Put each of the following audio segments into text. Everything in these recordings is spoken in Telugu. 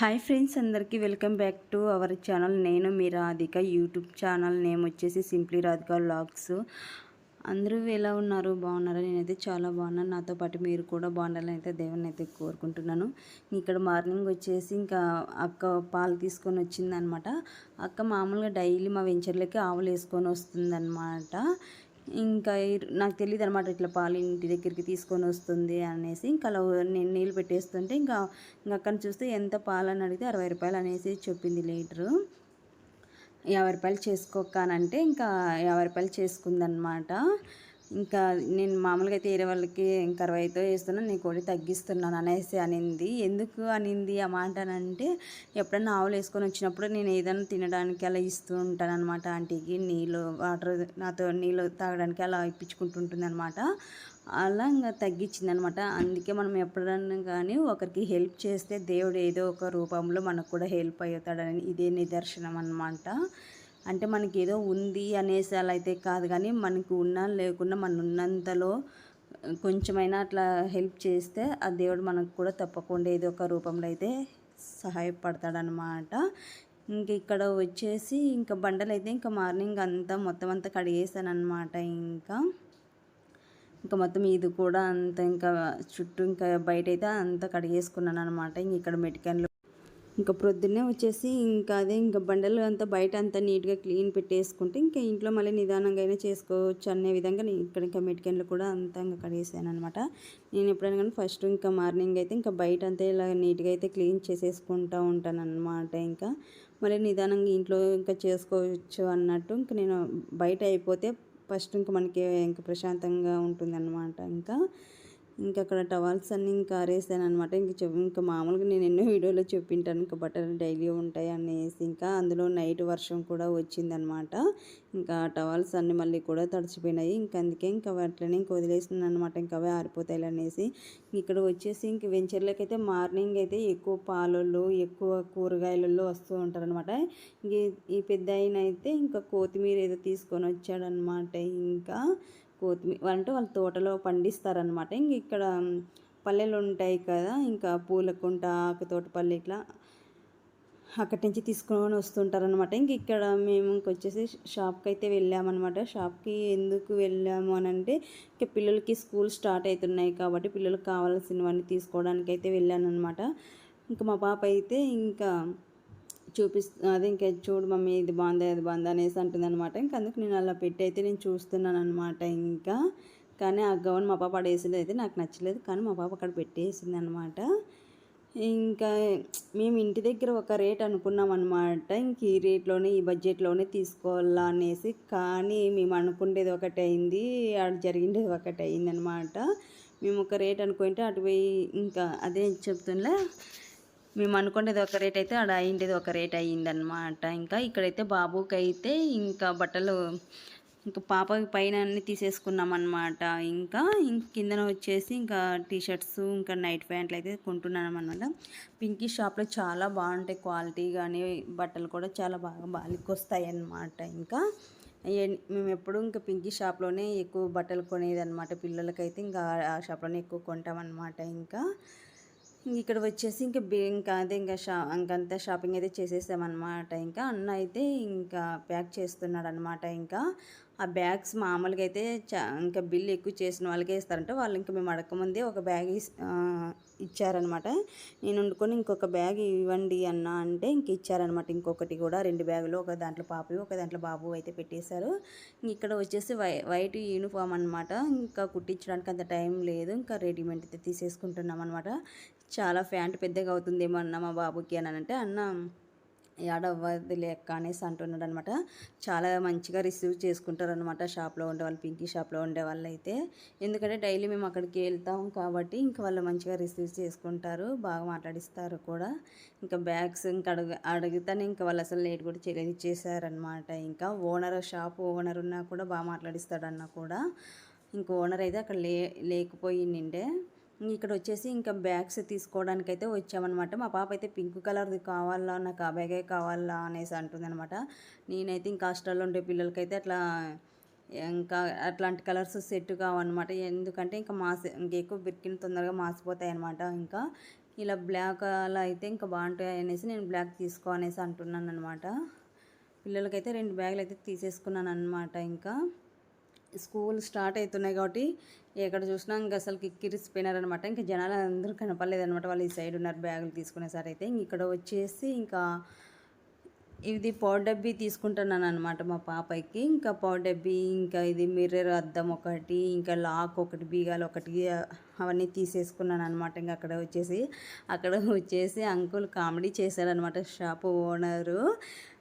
హాయ్ ఫ్రెండ్స్ అందరికీ welcome back to our channel. నేను మీ రాధిక. యూట్యూబ్ ఛానల్ నేమ్ వచ్చేసి సింప్లీ రాధిక వ్లాగ్స్. అందరూ ఎలా ఉన్నారు? బాగున్నారా? నేనైతే చాలా బాగున్నాను నాతో పాటు మీరు కూడా బాగుండాలని అయితే దేవుని అయితే కోరుకుంటున్నాను. ఇక్కడ మార్నింగ్ వచ్చేసి ఇంకా అక్క పాలు తీసుకొని వచ్చిందనమాట. అక్క మామూలుగా డైలీ మా వెంచర్లకి ఆవులు వేసుకొని వస్తుందన్నమాట ఇంకా నాకు తెలియదు అనమాట ఇట్లా పాలు ఇంటి దగ్గరికి తీసుకొని వస్తుంది అనేసి. ఇంకా అలా నేను నీళ్ళు పెట్టేస్తుంటే ఇంకా ఇంకా అక్కడ చూస్తే ఎంత పాలు అని అడిగితే అరవై రూపాయలు అనేసి చెప్పింది లీటరు యాభై రూపాయలు చేసుకోకానంటే అంటే ఇంకా యాభై రూపాయలు చేసుకుందనమాట ఇంకా నేను మామూలుగా అయితే వేరే వాళ్ళకి కరవైతో వేస్తున్నాను నీకు కోడి తగ్గిస్తున్నాను అనేసి అనింది. ఎందుకు అనింది ఆ మాట అని అంటే ఎప్పుడన్నా ఆవులు వేసుకొని వచ్చినప్పుడు నేను ఏదైనా తినడానికి అలా ఇస్తూ ఉంటాను అనమాట ఆంటీకి నీళ్ళు వాటర్ నాతో నీళ్ళు తాగడానికి అలా ఇప్పించుకుంటుంటుంది అనమాట అలా ఇంకా తగ్గించింది అనమాట అందుకే మనం ఎప్పుడన్నా కానీ ఒకరికి హెల్ప్ చేస్తే దేవుడు ఏదో ఒక రూపంలో మనకు కూడా హెల్ప్ అవుతాడని ఇదే నిదర్శనం అనమాట అంటే మనకి ఏదో ఉంది అనేసి అలా అయితే కాదు కానీ మనకు ఉన్నా లేకున్నా మన ఉన్నంతలో కొంచెమైనా అట్లా హెల్ప్ చేస్తే ఆ దేవుడు మనకు కూడా తప్పకుండా ఏదో ఒక రూపంలో అయితే సహాయపడతాడనమాట ఇంక ఇక్కడ వచ్చేసి ఇంకా బండలు అయితే ఇంకా మార్నింగ్ అంతా మొత్తం అంతా కడిగేసాను అనమాట ఇంకా. ఇంకా మొత్తం ఇది కూడా అంత ఇంకా చుట్టూ ఇంకా బయట అయితే అంతా కడిగేసుకున్నాను అనమాట ఇంక ఇక్కడ మెటికన్లు ఇంకా ప్రొద్దున్నే వచ్చేసి ఇంకా అదే ఇంకా బండలు అంతా బయట అంతా నీట్గా క్లీన్ పెట్టేసుకుంటే ఇంకా ఇంట్లో మళ్ళీ నిదానంగా అయినా చేసుకోవచ్చు అనే విధంగా నేను ఇక్కడ ఇంకా మెటికన్లు కూడా అంతా ఇంకా కడిగేసాను అనమాట నేను ఎప్పుడైనా కానీ ఫస్ట్ ఇంకా మార్నింగ్ అయితే ఇంకా బయట అంతా ఇలా నీట్గా అయితే క్లీన్ చేసేసుకుంటూ ఉంటాను అనమాట ఇంకా. మళ్ళీ నిదానంగా ఇంట్లో ఇంకా చేసుకోవచ్చు అన్నట్టు ఇంకా నేను బయట అయిపోతే ఫస్ట్ ఇంకా మనకి ఇంకా ప్రశాంతంగా ఉంటుందన్నమాట ఇంకా. ఇంకా అక్కడ టవల్స్ అన్నీ ఇంకా ఆరేసాను అనమాట ఇంక ఇంకా మామూలుగా నేను ఎన్నో వీడియోలో చెప్పింటాను. ఇంకా బట్టలు డైలీ ఉంటాయి అనేసి ఇంకా అందులో నైట్ వర్షం కూడా వచ్చిందనమాట ఇంకా టవల్స్ అన్నీ మళ్ళీ కూడా తడిచిపోయినాయి. ఇంకా అందుకే ఇంకా అట్లనే ఇంకా వదిలేసింది అనమాట ఇంకా అవే ఆరిపోతాయి అనేసి. ఇక్కడ వచ్చేసి ఇంక వెంచర్లకి అయితే మార్నింగ్ అయితే ఎక్కువ పాలల్లో ఎక్కువ కూరగాయలలో వస్తూ ఉంటారనమాట ఈ పెద్ద ఆయన అయితే ఇంకా కొత్తిమీర ఏదో తీసుకొని వచ్చాడనమాట ఇంకా కొత్తిమీర అంటే వాళ్ళ తోటలో పండిస్తారనమాట ఇంక ఇక్కడ పల్లెలు ఉంటాయి కదా ఇంకా పూలకుంట ఆకుతోటపల్లి ఇట్లా అక్కడి నుంచి తీసుకొని వస్తుంటారనమాట ఇంక ఇక్కడ మేము ఇంకొచ్చేసి షాప్కి అయితే వెళ్ళామన్నమాట. షాప్కి ఎందుకు వెళ్ళాము అని అంటే ఇంకా పిల్లలకి స్కూల్ స్టార్ట్ అవుతున్నాయి కాబట్టి పిల్లలకు కావాల్సినవన్నీ తీసుకోవడానికి అయితే వెళ్ళాను ఇంకా మా పాప అయితే ఇంకా చూపిస్తు అది ఇంకా చూడు మమ్మీ ఇది బాగుంది అది బాగుంది అనేసి అంటుంది అనమాట ఇంకా అందుకు నేను అలా పెట్టి అయితే నేను చూస్తున్నాను అనమాట ఇంకా. కానీ ఆ గౌన్ మా పాప ఆడేసింది అయితే నాకు నచ్చలేదు. కానీ మా పాప అక్కడ పెట్టేసింది అనమాట ఇంకా మేము ఇంటి దగ్గర ఒక రేట్ అనుకున్నాం అనమాట ఇంక ఈ రేట్లోనే ఈ బడ్జెట్లోనే తీసుకోవాలా అనేసి. కానీ మేము అనుకునేది ఒకటి అయింది ఆడ జరిగిండేది ఒకటి అయింది అనమాట మేము ఒక రేట్ అనుకుంటే అటు పోయి ఇంకా అదే చెప్తుండే మేము అనుకునేది ఒక రేట్ అయితే ఆడ అయిండేది ఒక రేట్ అయ్యిందనమాట ఇంకా ఇక్కడైతే బాబుకి అయితే ఇంకా బట్టలు ఇంకా పాప పైన అన్ని తీసేసుకున్నాం అనమాట ఇంకా ఇంక కిందన వచ్చేసి ఇంకా టీ షర్ట్స్ ఇంకా నైట్ ప్యాంట్లు అయితే కొంటున్నాం అనమాట పింకీ షాప్లో చాలా బాగుంటాయి క్వాలిటీ కానీ బట్టలు కూడా చాలా బాగా బాలికొస్తాయి అన్నమాట ఇంకా మేము ఎప్పుడు ఇంకా పింకీ షాప్లోనే ఎక్కువ బట్టలు కొనేది అనమాట పిల్లలకైతే ఇంకా ఆ షాప్లోనే ఎక్కువ కొంటామన్నమాట. ఇంకా ఇక్కడ వచ్చేసి ఇంకా ఇంకా అదే ఇంకా షా ఇంకంతా షాపింగ్ అయితే చేసేసామన్నమాట. ఇంకా అన్న అయితే ఇంకా ప్యాక్ చేస్తున్నాడు అనమాట ఇంకా ఆ బ్యాగ్స్ మామూలుగా అయితే చా ఇంకా బిల్ ఎక్కువ చేసిన వాళ్ళకే ఇస్తారంటే. వాళ్ళు ఇంకా మేము అడగకముందే ఒక బ్యాగ్ ఇస్- ఇచ్చారనమాట నేను వండుకొని ఇంకొక బ్యాగ్ ఇవ్వండి అన్న అంటే ఇంక ఇచ్చారనమాట ఇంకొకటి కూడా రెండు బ్యాగులు ఒక దాంట్లో పాపవి ఒక దాంట్లో బాబు అయితే పెట్టేశారు. ఇక్కడ వచ్చేసి వై వైట్ యూనిఫామ్ అనమాట ఇంకా కుట్టించడానికి అంత టైం లేదు. ఇంకా రెడీమేడ్ అయితే తీసేసుకుంటున్నాం అనమాట చాలా ఫ్యాంట్ పెద్దగా అవుతుందేమో అన్న మా బాబుకి అని అంటే అన్న ఏడవ్వది లెక్క అనేసి అంటున్నాడు అనమాట చాలా మంచిగా రిసీవ్ చేసుకుంటారు అనమాట షాప్లో ఉండే వాళ్ళు పింకీ షాప్లో ఉండే వాళ్ళు అయితే ఎందుకంటే డైలీ మేము అక్కడికి వెళ్తాం కాబట్టి ఇంకా వాళ్ళు మంచిగా రిసీవ్ చేసుకుంటారు బాగా మాట్లాడిస్తారు కూడా. ఇంకా బ్యాగ్స్ ఇంకా అడుగు అడుగుతాను ఇంకా వాళ్ళు అసలు లేట్ కూడా చేయలేదు ఇచ్చేసారనమాట ఇంకా ఓనర్ షాప్ ఓనర్ ఉన్నా కూడా బాగా మాట్లాడిస్తాడు అన్న కూడా. ఇంకా ఓనర్ అయితే అక్కడ లే లేకపోయిండే. ఇక్కడ వచ్చేసి ఇంకా బ్యాగ్స్ తీసుకోవడానికి అయితే వచ్చామన్నమాట. మా పాప అయితే పింక్ కలర్ది కావాలా నాకు ఆ బ్యాగే కావాలా అనేసి అంటుందన్నమాట. నేనైతే ఇంకా హాస్టల్లో ఉండే పిల్లలకైతే అట్లా ఇంకా అట్లాంటి కలర్స్ సెట్ కావన్నమాట. ఎందుకంటే ఇంకా మాసి ఇంకా ఎక్కువ బిరికిన తొందరగా మాసిపోతాయి అనమాట ఇంకా. ఇలా బ్లాక్ అలా అయితే ఇంకా బాగుంటాయి అనేసి నేను బ్లాక్ తీసుకో అనేసి అంటున్నాను అనమాట పిల్లలకైతే రెండు బ్యాగులు అయితే తీసేసుకున్నాను అనమాట ఇంకా. స్కూల్ స్టార్ట్ అవుతున్నాయి కాబట్టి ఎక్కడ చూసినా ఇంకా అసలు కిక్కిరిసిపోయినారనమాట ఇంకా జనాలు అందరూ కనపడలేదనమాట వాళ్ళు ఈ సైడ్ ఉన్నారు బ్యాగులు తీసుకునేసారి అయితే. ఇక్కడ వచ్చేసి ఇంకా ఇది డబ్బీ తీసుకుంటున్నాను అనమాట మా పాపకి. ఇంకా డబ్బీ ఇంకా ఇది మిర్రర్ అద్దం ఒకటి ఇంకా లాక్ ఒకటి బీగాలు ఒకటి అవన్నీ తీసేసుకున్నాను అనమాట ఇంకా అక్కడ వచ్చేసి అక్కడ వచ్చేసి అంకుల్ కామెడీ చేశారనమాట షాప్ ఓనరు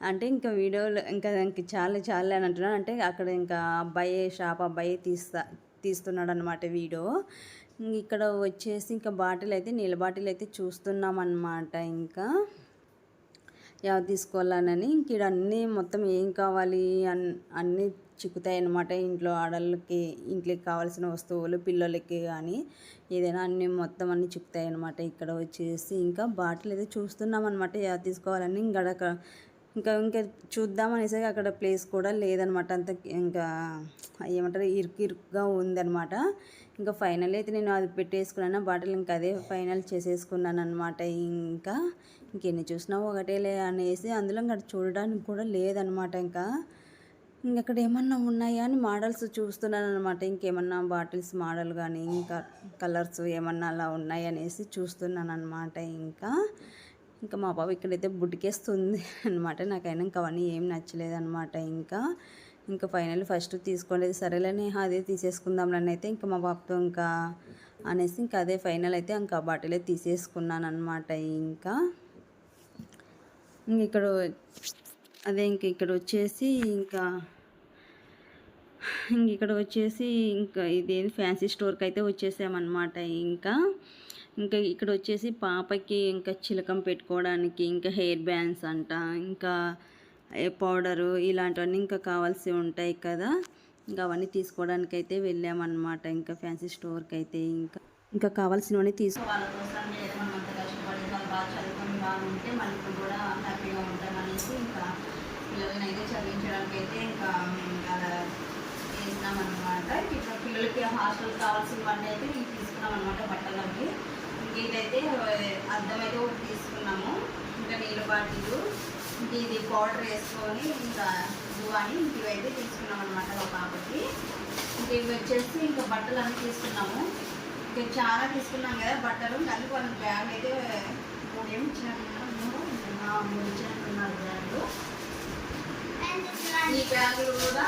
అంటే ఇంకా వీడియోలో ఇంకా ఇంక చాలా చాలా అని అంటున్నాను అంటే అక్కడ ఇంకా అబ్బాయి షాప్ అబ్బాయి తీస్తా తీస్తున్నాడు అనమాట వీడియో ఇక్కడ వచ్చేసి ఇంకా బాటిల్ అయితే నీళ్ళ బాటిల్ అయితే చూస్తున్నాం అనమాట ఇంకా. ఎవరు తీసుకోవాలనని ఇంక ఇక్కడ అన్నీ మొత్తం ఏం కావాలి అన్ అన్నీ చిక్కుతాయి అన్నమాట ఇంట్లో ఆడళ్ళకి ఇంట్లోకి కావాల్సిన వస్తువులు పిల్లలకి కానీ ఏదైనా అన్నీ మొత్తం అన్నీ చిక్కుతాయి అనమాట ఇక్కడ వచ్చేసి ఇంకా బాటిల్ అయితే చూస్తున్నాం అనమాట యా తీసుకోవాలని ఇంకా అక్కడ ఇంకా ఇంకా చూద్దాం అక్కడ ప్లేస్ కూడా లేదనమాట. అంత ఇంకా ఏమంటారు ఇరుకు ఇరుకుగా ఉందనమాట. ఇంకా ఫైనల్ అయితే నేను అది పెట్టేసుకున్నాను బాటిల్ ఇంకా అదే ఫైనల్ చేసేసుకున్నాను అనమాట ఇంకా ఇంకెన్ని చూసినా ఒకటేలే అనేసి అందులో ఇంకా చూడడానికి కూడా లేదనమాట ఇంకా. ఇంకక్కడ ఏమన్నా ఉన్నాయా అని మోడల్స్ చూస్తున్నాను అనమాట ఇంకేమన్నా బాటిల్స్ మోడల్ కానీ ఇంకా కలర్స్ ఏమన్నా అలా ఉన్నాయి అనేసి చూస్తున్నాను అనమాట ఇంకా. ఇంకా మా బాబు ఇక్కడైతే బుడ్డికేస్తుంది అనమాట నాకైనా ఇంకా అవన్నీ ఏం నచ్చలేదు అనమాట ఇంకా ఇంకా ఫైనల్ ఫస్ట్ తీసుకోలేదు. సరేలేని అదే తీసేసుకుందాంలని అయితే ఇంకా మా పాపతో ఇంకా అనేసి ఇంకా అదే ఫైనల్ అయితే ఇంకా బాటిలే తీసేసుకున్నాను అనమాట ఇంకా. ఇంక ఇక్కడ అదే ఇంక ఇక్కడ వచ్చేసి ఇంకా ఇంక ఇక్కడ వచ్చేసి ఇంకా ఇదేం ఫ్యాన్సీ స్టోర్కి అయితే వచ్చేసామన్నమాట ఇంకా. ఇంకా ఇక్కడ వచ్చేసి పాపకి ఇంకా చిలకం పెట్టుకోవడానికి ఇంకా హెయిర్ బ్యాండ్స్ అంట ఇంకా పౌడరు ఇలాంటివన్నీ ఇంకా కావాల్సి ఉంటాయి కదా. ఇంకా అవన్నీ తీసుకోవడానికి అయితే వెళ్ళామన్నమాట ఇంకా ఫ్యాన్సీ స్టోర్కి అయితే ఇంకా ఇంకా కావాల్సినవన్నీ తీసుకో వాళ్ళ కోసం మనం అంత కష్టపడి వాళ్ళు బాగా చదువుకొని బాగా ఉంటే మనకు కూడా హ్యాపీగా ఉంటాం అనేసి ఇంకా పిల్లల్ని అయితే చదివించడానికి అయితే ఇంకా మేము అలా చేసినాం అనమాట ఇప్పుడు పిల్లలకి హాస్టల్ కావాల్సినవన్నీ అయితే తీసుకున్నాం అనమాట బట్టలకి. ఇంకేదైతే అద్దమైతే ఒకటి తీసుకున్నాము. ఇంకా నీళ్ళ బాటిల్ ఇది పౌడర్ వేసుకొని ఇంకా అని ఇవైతే తీసుకున్నాం అనమాట మా పాపకి. ఇంకా ఇవి వచ్చేసి ఇంకా బట్టలు అన్నీ తీసుకున్నాము. ఇంకా చాలా తీసుకున్నాం కదా బట్టలు. కానీ వాళ్ళ బ్యాగ్ అయితే మూడు ఏమి ఇచ్చినట్టున్నారు. మూడు మూడు ఇచ్చినట్టున్నారు బ్యాగులు. ఈ బ్యాగులు కూడా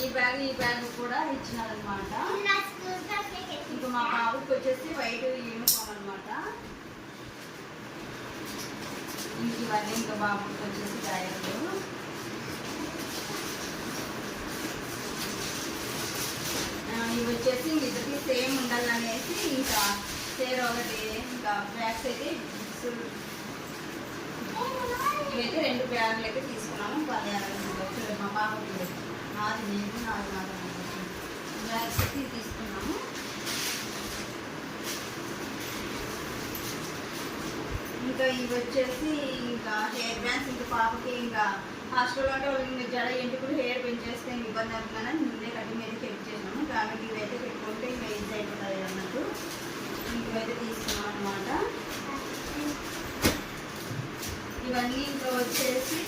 ఈ బ్యాగ్ ఈ బ్యాగ్ కూడా ఇచ్చినారనమాట ఇప్పుడు మా బాబుకి వచ్చేసి వైట్ యూనిఫామ్ అనమాట ఇంక ఇవన్నీ ఇంకా బాబుకి వచ్చేసి డైరెక్ట్ ఇవి వచ్చేసి ఇద్దరికి సేమ్ ఉండాలనేసి ఇంకా సేర్ ఒకటి ఇంకా బ్యాగ్స్ అయితే ఇవైతే రెండు బ్యాగులు అయితే తీసుకున్నాము. పదిహేను మా పాపకి నాది నేను నాది నాది బ్యాగ్స్ అయితే తీసుకున్నాము. ఇంకా ఇవి వచ్చేసి ఇంకా హెయిర్ బ్యాండ్స్ ఇంకా పాపకి ఇంకా హాస్టల్లో అంటే వాళ్ళు ఇంకా జడ ఎంటుకులు హెయిర్ పెంచేస్తే ఇంక ఇబ్బంది అవుతుందని ముందే కటింగ్ అయితే పెట్టించేసినాము ఇంకా కాబట్టి ఇవైతే పెట్టుకుంటే ఇంకా ఈజీ అయిపోతుంది అన్నట్టు. ఇంక ఇవైతే తీసుకున్నాం అనమాట ఇవన్నీ ఇంకా వచ్చేసి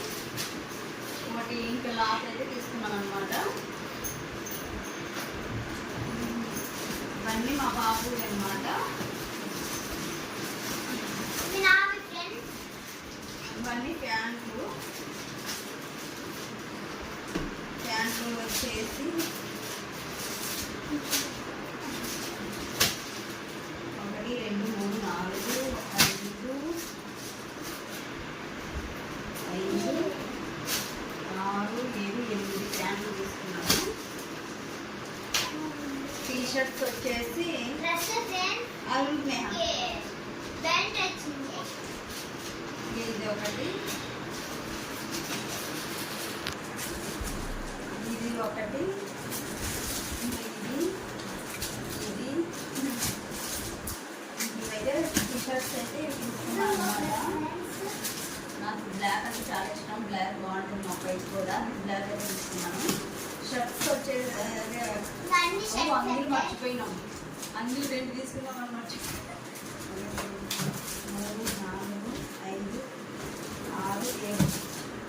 ఒకటి ఇంకా లాస్ అయితే తీసుకున్నాం అనమాట ఇవన్నీ మా బాబు అనమాట ఇవన్నీ ప్యాంట్లు. ప్యాంట్లు వచ్చేసి ఒకటి రెండు మూడు నాలుగు ఐదు ఐదు ఆరు ఏడు ఎనిమిది ప్యాంట్లు తీసుకున్నాము. టీ షర్ట్స్ వచ్చేసి అవి ఇది ఒకటి. ఇది ఒకటి. ఇది ఇది. ఇవైతే అయితే నాకు బ్లాక్ అంటే చాలా ఇష్టం. బ్లాక్ బాగుంటుంది మా పైకి కూడా. బ్లాక్ అయితే తీసుకున్నాను. షర్ట్స్ వచ్చేది అంగీలు మర్చిపోయినాం. అన్ని రెండు తీసుకున్నాం అని మర్చిపోయినాం మూడు నాలుగు ఐదు ఆరు ఏడు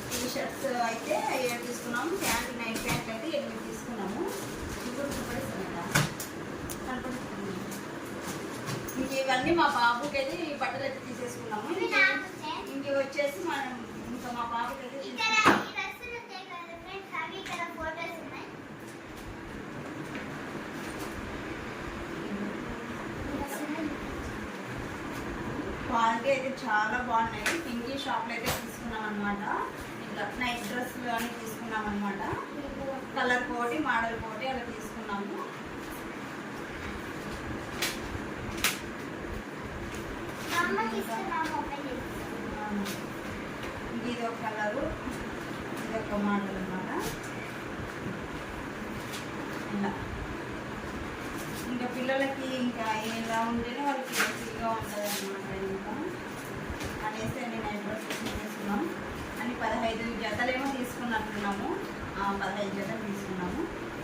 టీ షర్ట్స్ అయితే ఏడు తీసుకున్నాము ప్యాంట్ నైట్ ప్యాంట్ అయితే ఎనిమిది తీసుకున్నాము. ఇప్పుడు ఇంక ఇవన్నీ మా బాబుకి అయితే ఈ బట్టలు అయితే తీసేసుకున్నాము. ఇంక వచ్చేసి మనం ఇంకా మా బాబుకి అయితే క్వాలిటీ అయితే చాలా బాగున్నాయి. పింకీ షాప్లో అయితే తీసుకున్నాం అనమాట నైట్ డ్రెస్సులు అని తీసుకున్నాం అనమాట కలర్ కోటి మోడల్ కోటి అలా తీసుకున్నాము. ఇది ఒక కలరు ఇది ఒక మోడల్ అనమాట ఇలా. ఇంకా పిల్లలకి ఇంకా ఇలా ఉంటేనే వాళ్ళకి ఈజీగా ఉంటుంది అనమాట ఇంకా. అనేసి తీసుకున్నాం ఐదు జతలేమో తీసుకున్నట్టున్నాము. ఆ, పదహైదు జతలు తీసుకున్నాము.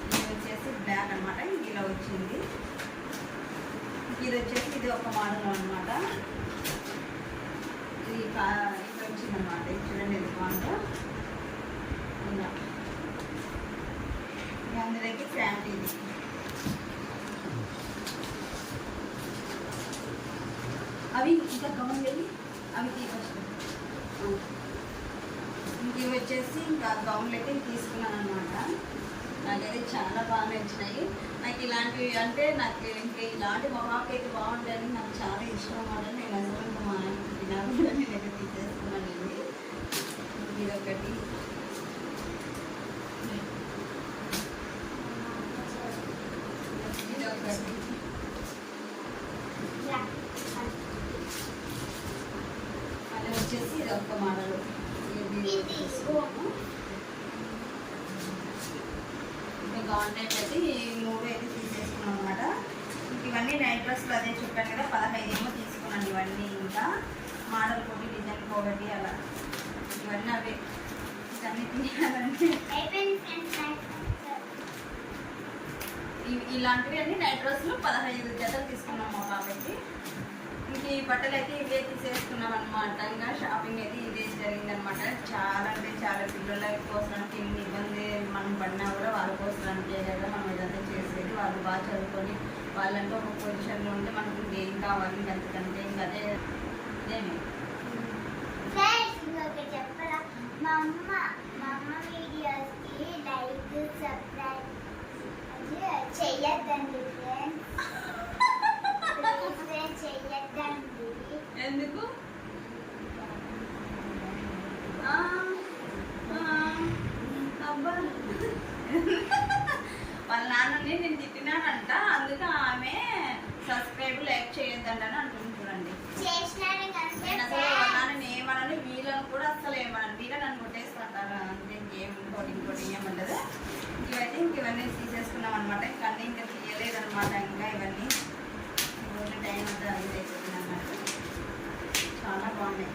ఇది వచ్చేసి బ్యాగ్ అనమాట ఇలా వచ్చింది. ఇది వచ్చేసి ఇది ఒక మోడల్ అనమాట ఇది ఇది వచ్చిందనమాట ఇది చూడండి ఇది బాగుందో? ఇలా. అందులోకి ప్యాంట్ ఇది. అవి ఇంకా గౌన్ వెళ్ళి అవి తీ ఇవి వచ్చేసి ఇంకా గౌన్లు అయితే తీసుకున్నాను అనమాట నాకైతే చాలా బాగా నచ్చినాయి. నాకు ఇలాంటివి అంటే నాకు ఇంకా ఇలాంటి మొహాకి అయితే బాగుంటాయని నాకు చాలా ఇష్టం అన్నమాట. నేను అసలు మా ఆయనకి తినా నేను నేనైతే తీసేసుకున్నాను ఇది ఒకటి ఇదొకటి అది వచ్చేసి ఇది ఒక మోడల్ ఇది ఇది. తీసుకున్నాము ఇంకా గవర్నమెంట్ అయితే ఈ మూడు అయితే తీసేసుకున్నాం అనమాట ఇంక ఇవన్నీ నైట్ డ్రెస్లు అదే చెప్పాను కదా పదహైదు ఏమో తీసుకున్నాను ఇవన్నీ ఇంకా మోడల్ ఒకటి డిజైన్ ఒకటి అలా ఇవన్నీ అవే. ఇలాంటివి అన్ని నైట్ డ్రెస్లు పదహైదు జతలు తీసుకున్నాం మా బాబాయ్కి. ఇంక ఈ బట్టలు అయితే ఇవే తీసేసుకున్నాం అనమాట ఇంకా షాపింగ్ అయితే ఇదే జరిగింది అనమాట చాలా అంటే చాలా పిల్లల కోసడానికి ఎన్ని ఇబ్బంది మనం పడినా కూడా వాళ్ళ కోసడానికి కదా మనం ఇదంతా చేసేది. వాళ్ళు బాగా చదువుకొని వాళ్ళంటే ఒక పొజిషన్లో ఉంటే మనకు ఏం కావాలి ఇంకా అంతకంటే ఇంకా అదే ఇదేమి ఇంకొకటి చెప్పరా. మా అమ్మ మా అమ్మ వీడియోస్కి లైక్ సబ్స్క్రైబ్ చెయ్యొద్దండి ఫ్రెండ్స్ చెయ్యొద్దండి. ఎందుకు. వాళ్ళ నాన్నని నేను తిట్టినానంట అందుకే ఆమె సబ్స్క్రైబ్ లైక్ చేయొద్దండి అని అంటుంది చూడండి కంటే నేను అసలు వాళ్ళ నాన్నని ఏమనని వీళ్ళని కూడా అసలు ఏమనను వీళ్ళ నన్ను కొట్టేస్తుంటారు. అంతే ఇంకేం ఇంకోటి ఇంకోటి ఏమంటది ఇవైతే ఇంక ఇవన్నీ తీసేసుకున్నాం అనమాట ఇంకా అన్నీ ఇంకా తీయలేదన్నమాట. ఇంకా ఇవన్నీ రోజు టైం అంతా అయిపోతుంది అన్నమాట. చాలా బాగున్నాయి.